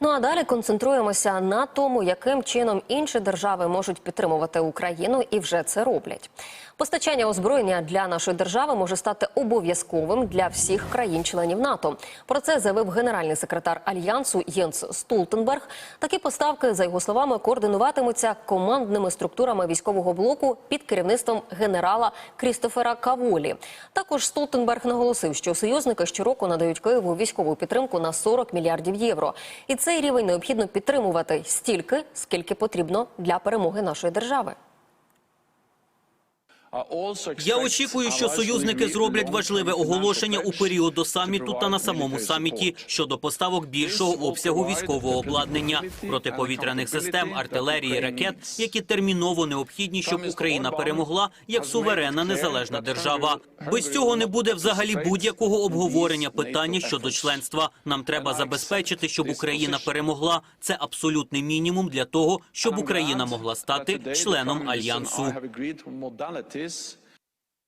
Ну а далі концентруємося на тому, яким чином інші держави можуть підтримувати Україну, і вже це роблять. Постачання озброєння для нашої держави може стати обов'язковим для всіх країн-членів НАТО. Про це заявив генеральний секретар альянсу Єнс Столтенберг. Такі поставки, за його словами, координуватимуться командними структурами військового блоку під керівництвом генерала Крістофера Каволі. Також Столтенберг наголосив, що союзники щороку надають Києву військову підтримку на 40 мільярдів євро. І цей рівень необхідно підтримувати стільки, скільки потрібно для перемоги нашої держави. Я очікую, що союзники зроблять важливе оголошення у період до саміту та на самому саміті щодо поставок більшого обсягу військового обладнання, протиповітряних систем, артилерії, ракет, які терміново необхідні, щоб Україна перемогла як суверенна незалежна держава. Без цього не буде взагалі будь-якого обговорення питання щодо членства. Нам треба забезпечити, щоб Україна перемогла. Це абсолютний мінімум для того, щоб Україна могла стати членом альянсу. antes